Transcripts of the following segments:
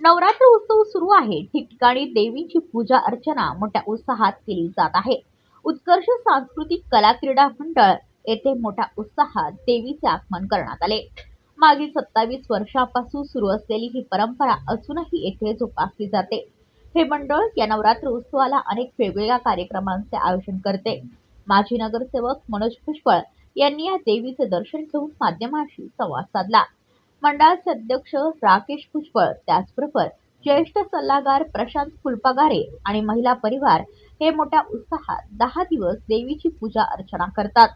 नवरात्र उत्सव सुरू आहे. ठिकठिकाणी देवीची पूजा अर्चना मोठ्या उत्साहात केली जात आहे. उत्कर्ष सांस्कृतिक कला क्रीडा मंडळ येथे मोठ्या उत्साहात देवीचे आगमन करण्यात आले. मागील सत्तावीस वर्षापासून सुरू असलेली ही परंपरा अजूनही येथे जोपासली जाते. हे मंडळ या नवरात्र उत्सवाला अनेक वेगवेगळ्या कार्यक्रमांचे आयोजन करते. माजी नगरसेवक मनोज पुष्पळ यांनी या देवीचे दर्शन घेऊन माध्यमांशी संवाद साधला. मंडळाचे अध्यक्ष राकेश पुष्पळ त्याचबरोबर ज्येष्ठ सल्लागार प्रशांत फुलपगारे आणि महिला परिवार हे मोठ्या उत्साहात दहा दिवस देवीची पूजा अर्चना करतात.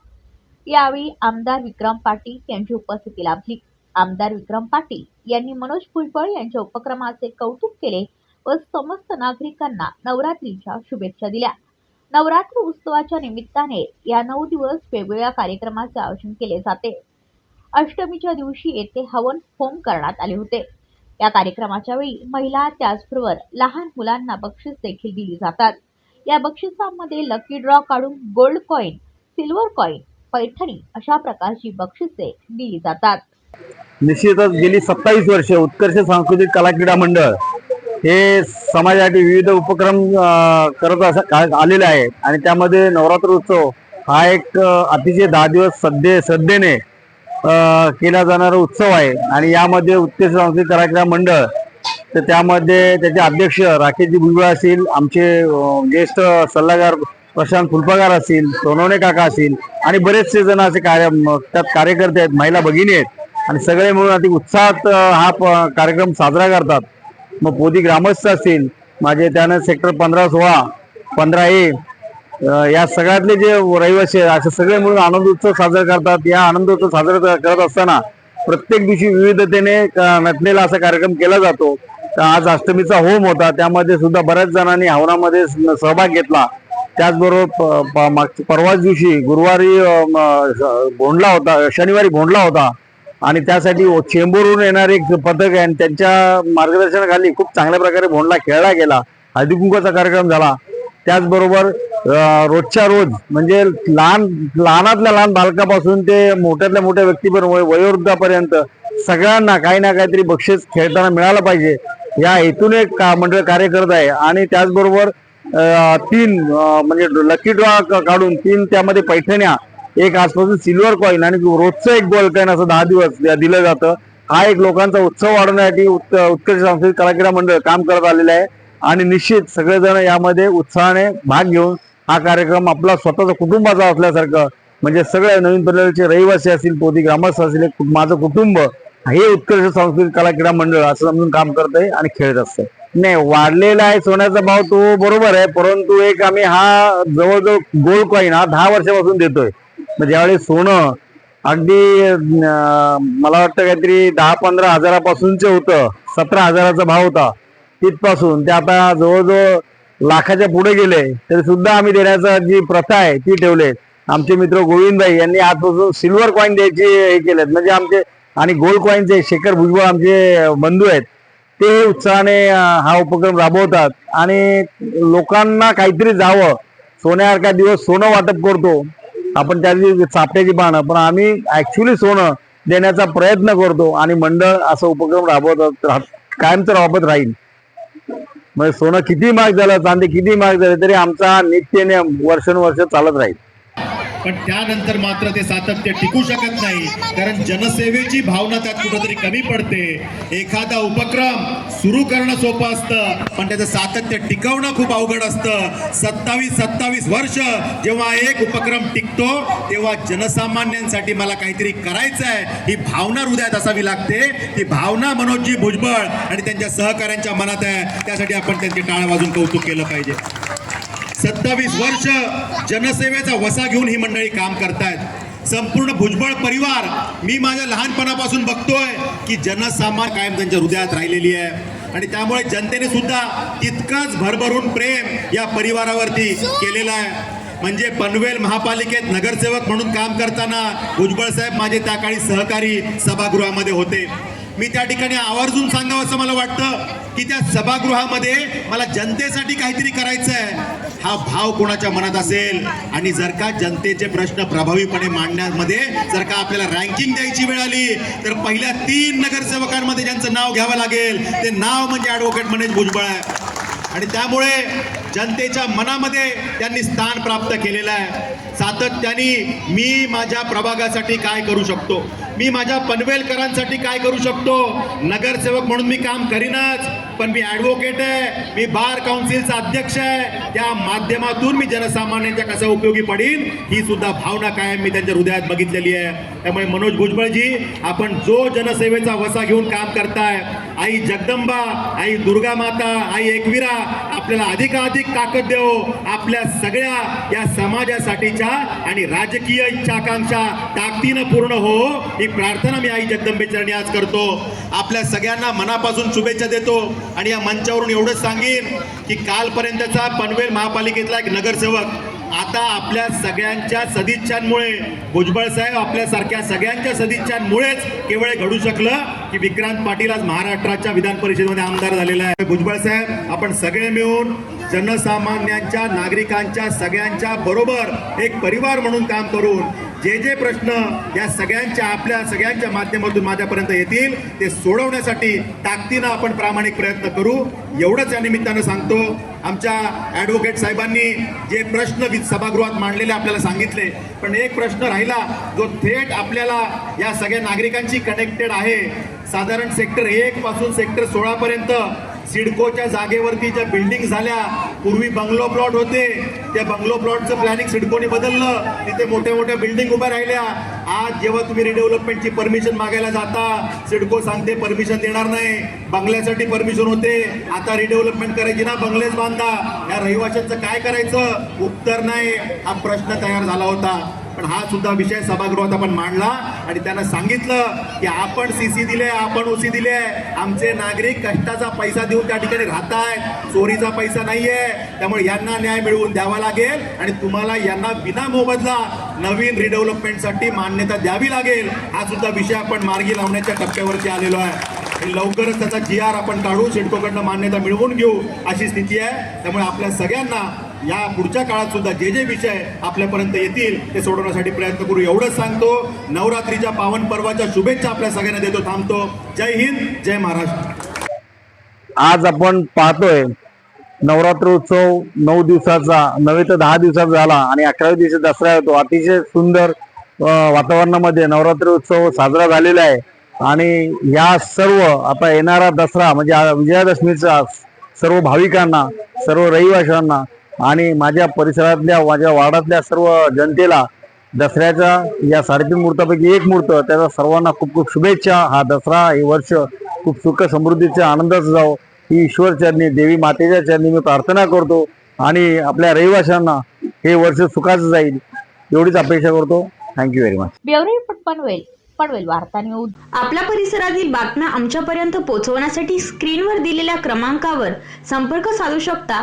यावेळी आमदार विक्रम पाटील यांची उपस्थिती लाभली. आमदार विक्रम पाटील यांनी मनोज भुजबळ यांच्या उपक्रमाचे कौतुक केले व समस्त नागरिकांना नवरात्रीच्या शुभेच्छा दिल्या. नवरात्र उत्सवाच्या निमित्ताने या नऊ दिवस वेगवेगळ्या कार्यक्रमाचे आयोजन केले जाते. अष्टमीच्या दिवशी येथे हवन होम करण्यात आले होते. या कार्यक्रमाच्या वेळी महिला त्याचबरोबर लहान मुलांना बक्षीस देखील दिली जातात. या बक्षिसांमध्ये लकी ड्रॉ काढून gold coin silver coin Paithani अशा प्रकारची बक्षिसे दिली जातात. निश्चितच गेली सत्तावीस वर्ष उत्कर्ष सांस्कृतिक कला क्रीडा मंडळ हे समाजासाठी विविध उपक्रम करत असं आलेले आहे. आणि त्यामध्ये नवरात्र उत्सव हा एक अतिशय दहा दिवस सध्या श्रद्धेने केला जाणारा उत्सव आहे. आणि यामध्ये उत्कर्ष सांस्कृतिक कला क्रीडा मंडळ तर त्यामध्ये त्याचे अध्यक्ष राकेशजी भुजबळ असतील आमचे ज्येष्ठ सल्लागार प्रशांत फुलपगार असतील सोनवणे काका असतील आणि बरेचसे जण असे कार्य त्यात कार्यकर्ते आहेत महिला भगिनी आहेत. आणि सगळे मिळून अति उत्साहात हा प- कार्यक्रम साजरा करतात. मग पोदी ग्रामस्थ असतील माझे त्यानं सेक्टर पंधरा सोळा पंधरा ए या सगळ्यातले जे रहिवासी आहेत असे सगळे मिळून आनंद उत्सव साजरा करतात. या आनंद उत्सव साजरा करत असताना प्रत्येक दिवशी विविधतेने नटलेला असा कार्यक्रम केला जातो. तर आज अष्टमीचा होम होता त्यामध्ये सुद्धा बऱ्याच जणांनी हवनामध्ये स- सहभाग घेतला. त्याचबरोबर प- प- मागच्या परवाच दिवशी गुरुवारी भोंडला होता शनिवारी भोंडला होता. आणि त्यासाठी चेंबूरहून येणारे एक पथक आहे आणि त्यांच्या मार्गदर्शनाखाली खूप चांगल्या प्रकारे भोंडला खेळला गेला. हळदीकुंकाचा कार्यक्रम झाला. त्याचबरोबर रोजच्या रोज म्हणजे लहान लहानातल्या लहान बालकापासून ते मोठ्यातल्या मोठ्या व्यक्तीपर्यंत वयोवृद्धापर्यंत सगळ्यांना काही ना काहीतरी बक्षीस खेळताना मिळालं पाहिजे. या हेतूने का मंडळ कार्य करत आहे. आणि त्याचबरोबर तीन म्हणजे लकी ड्रॉ काढून तीन त्यामध्ये पैठण्या एक आजपासून सिल्वर कॉईन आणि रोजचं एक गोल्ड कॉईन असं दहा दिवस दिलं जातं. हा एक लोकांचा उत्सव वाढवण्यासाठी उत्कर्ष सांस्कृतिक कलाक्रीडा मंडळ काम करत आलेलं आहे. आणि निश्चित सगळेजण यामध्ये उत्साहाने भाग घेऊन हा कार्यक्रम आपला स्वतःचा कुटुंबाचा असल्यासारखं म्हणजे सगळ्या नवीन पिढीचे रहिवासी असतील पोती ग्रामस्थ असतील एक माझं कुटुंब हे उत्कर्ष सांस्कृतिक कलाक्रीडा मंडळ असं समजून काम करत आहे आणि खेळत असतं नाही वाढलेला आहे सोन्याचा भाव तो बरोबर आहे परंतु एक आम्ही हा जवळजवळ गोल्ड कॉईन हा दहा वर्षापासून देतोय. मग ज्यावेळी सोनं अगदी मला वाटतं काहीतरी दहा पंधरा हजारापासूनचं होतं सतरा हजाराचा भाव होता तिथपासून. ते आता जवळजवळ लाखाच्या पुढे गेले तरी सुद्धा आम्ही देण्याचा जी प्रथा आहे ती ठेवले आमचे मित्र गोविंदभाई यांनी आजपासून सिल्वर कॉईन द्यायची हे केलेत. म्हणजे आमचे आणि गोल्ड कॉईनचे शेखर भुजबळ आमचे बंधू आहेत ते उत्साहाने हा उपक्रम राबवतात. आणि लोकांना काहीतरी जावं. सोन्यासारखा दिवस सोनं वाटप करतो. आपण त्याची चापट्याची चाफ्याची पानं पण आम्ही ऍक्च्युली सोनं देण्याचा प्रयत्न करतो आणि मंडळ असं उपक्रम राबवत राहत- तर राबत राहील. म्हणजे सोनं किती महाग झालं चांदी किती महाग झाले तरी आमचा नित्यने वर्षानुवर्ष चालत राहील. पण त्यानंतर मात्र ते सातत्य टिकू शकत नाही. कारण जनसेवेची भावना त्यात कुठंतरी कमी पडते. एखादा उपक्रम सुरू करणं सोपं असतं पण त्याचं सातत्य टिकवणं खूप अवघड असतं. सत्तावीस सत्तावीस वर्ष जेव्हा एक उपक्रम टिकतो तेव्हा जनसामान्यांसाठी मला काहीतरी करायचं आहे ही भावना हृदयात असावी लागते. ती भावना मनोजजी भुजबळ आणि त्यांच्या सहकाऱ्यांच्या मनात आहे. त्यासाठी आपण त्यांचे टाळ वाजून कौतुक केलं पाहिजे. सत्तावीस वर्ष जनसेवेचा वसा घेऊन ही मंडळी काम करतायत. संपूर्ण भुजबळ परिवार मी माझ्या लहानपणापासून बघतोय की जनसामान कायम त्यांच्या हृदयात राहिलेली आहे. आणि त्यामुळे जनतेने सुद्धा तितकाच भरभरून प्रेम या परिवारावरती केलेलं आहे. म्हणजे पनवेल महापालिकेत नगरसेवक म्हणून काम करताना भुजबळ साहेब माझे त्या काळी सहकारी सभागृहामध्ये होते. मी त्या ठिकाणी आवर्जून सांगावं असं मला वाटतं. की त्या सभागृहामध्ये मला जनतेसाठी काहीतरी करायचं आहे हा भाव कोणाच्या मनात असेल? आणि जर का जनतेचे प्रश्न प्रभावीपणे मांडण्यामध्ये जर का आपल्याला रँकिंग द्यायची वेळ आली तर पहिल्या तीन नगरसेवकांमध्ये ज्यांचं नाव घ्यावं लागेल ते नाव म्हणजे ॲडव्होकेट मनोज भुजबळ आहे. आणि त्यामुळे जनतेच्या मनामध्ये त्यांनी स्थान प्राप्त केलेलं आहे. सातत्याने मी माझ्या प्रभागासाठी काय करू शकतो? मी माझ्या पनवेलकरांसाठी काय करू शकतो? नगरसेवक म्हणून मी काम करीनच पण मी ॲडव्होकेट आहे मी बार काउन्सिलचा अध्यक्ष आहे. त्या माध्यमातून मी जनसामान्यांच्या कसा उपयोगी पडीन ही सुद्धा भावना कायम मी त्यांच्या हृदयात बघितलेली आहे. त्यामुळे मनोज भुजबळजी आपण जो जनसेवेचा वसा घेऊन काम करताय आई जगदंबा आई दुर्गा माता आई एकविरा आपल्याला अधिकाधिक ताकद देऊ आपल्या सगळ्या या समाजासाठीच्या आणि राजकीय इच्छाकांक्षा ताकदीनं पूर्ण हो ही प्रार्थना मी आई जगदंबेचरणी आज करतो. आपल्या सगळ्यांना मनापासून शुभेच्छा देतो आणि या मंचावरून एवढंच सांगेन की कालपर्यंतचा पनवेल महापालिकेतला एक नगरसेवक आता आपल्या सगळ्यांच्या सदिच्छांमुळे भुजबळ साहेब आपल्यासारख्या सगळ्यांच्या सदिच्छांमुळेच केवळ घडू शकलं की विक्रांत पाटील आज महाराष्ट्राच्या विधान परिषदेमध्ये आमदार झालेला आहे. भुजबळ साहेब आपण सगळे मिळून जनसामान्यांच्या नागरिकांच्या सगळ्यांच्या बरोबर एक परिवार म्हणून काम करून जे जे प्रश्न या सगळ्यांच्या आपल्या सगळ्यांच्या माध्यमातून माझ्यापर्यंत येतील ते सोडवण्यासाठी ताकदीनं आपण प्रामाणिक प्रयत्न करू. एवढंच या निमित्तानं सांगतो. आमच्या ॲडव्होकेट साहेबांनी जे प्रश्न सभागृहात मांडलेले आपल्याला सांगितले पण एक प्रश्न राहिला जो थेट आपल्याला या सगळ्या नागरिकांची कनेक्टेड आहे. साधारण सेक्टर एक पासून सेक्टर सोळापर्यंत सिडकोच्या जागेवरती ज्या बिल्डिंग झाल्या पूर्वी बंगलो प्लॉट होते. त्या बंगलो प्लॉटचं प्लॅनिंग सिडकोने बदललं. तिथे मोठ्या मोठ्या बिल्डिंग उभ्या राहिल्या. आज जेव्हा तुम्ही रिडेव्हलपमेंटची परमिशन मागायला जाता सिडको सांगते परमिशन देणार नाही. बंगल्यासाठी परमिशन होते. आता रिडेव्हलपमेंट करायची ना बंगलेच बांधा. या रहिवाशांचं काय करायचं? उत्तर नाही. हा प्रश्न तयार झाला होता. पण हा सुद्धा विषय सभागृहात आपण मांडला आणि त्यांना सांगितलं की आपण सीसी दिले आपण ओसी दिले. आमचे नागरिक कष्टाचा पैसा देऊन त्या ठिकाणी राहताय. चोरीचा पैसा नाहीये. त्यामुळे यांना न्याय मिळवून द्यावा लागेल आणि तुम्हाला यांना विना मोबदला नवीन रिडेव्हलपमेंटसाठी मान्यता द्यावी लागेल. हा सुद्धा विषय आपण मार्गी लावण्याच्या टप्प्यावरती आलेलो आहे. आणि लवकरच त्याचा जी आर आपण काढू सिडकोकडनं मान्यता मिळवून घेऊ अशी स्थिती आहे. त्यामुळे आपल्या सगळ्यांना या पुढच्या काळात सुद्धा जे जे विषय आपल्यापर्यंत येतील ते सोडवण्यासाठी प्रयत्न करू. एवढंच सांगतो नवरात्रीच्या पावन पर्वाच्या शुभेच्छा आपल्या सगळ्यांना देतो थांबतो. जय हिंद जय महाराष्ट्र. आज आपण पाहतोय नवरात्र उत्सव नऊ दिवसाचा नव्हे तर दहा दिवसाचा झाला आणि अकराव्या दिवशी दसरा येतो. अतिशय सुंदर वातावरणामध्ये नवरात्र उत्सव साजरा झालेला आहे. आणि या सर्व आता येणारा दसरा म्हणजे विजयादशमीचा सर्व भाविकांना सर्व रहिवाशांना आणि माझ्या परिसरातल्या माझ्या वार्डातल्या सर्व जनतेला दसऱ्याच्या या साडेतीन मुहूर्तापैकी एक मुहूर्त त्याचा सर्वांना खूप खूप शुभेच्छा. हा दसरा हे वर्ष खूप सुख समृद्धीच्या आनंदाचं जावं. ही ईश्वर चरणी देवी मातेच्या चरणी मी प्रार्थना करतो आणि आपल्या रहिवाशांना हे वर्ष सुखाचं जाईल एवढीच अपेक्षा करतो. Thank you very much bureau Panvel Panvel वार्ता न्यूज. आपल्या परिसरातील बातम्या आमच्यापर्यंत पोहोचवण्यासाठी स्क्रीनवर दिलेल्या क्रमांकावर संपर्क साधू शकता.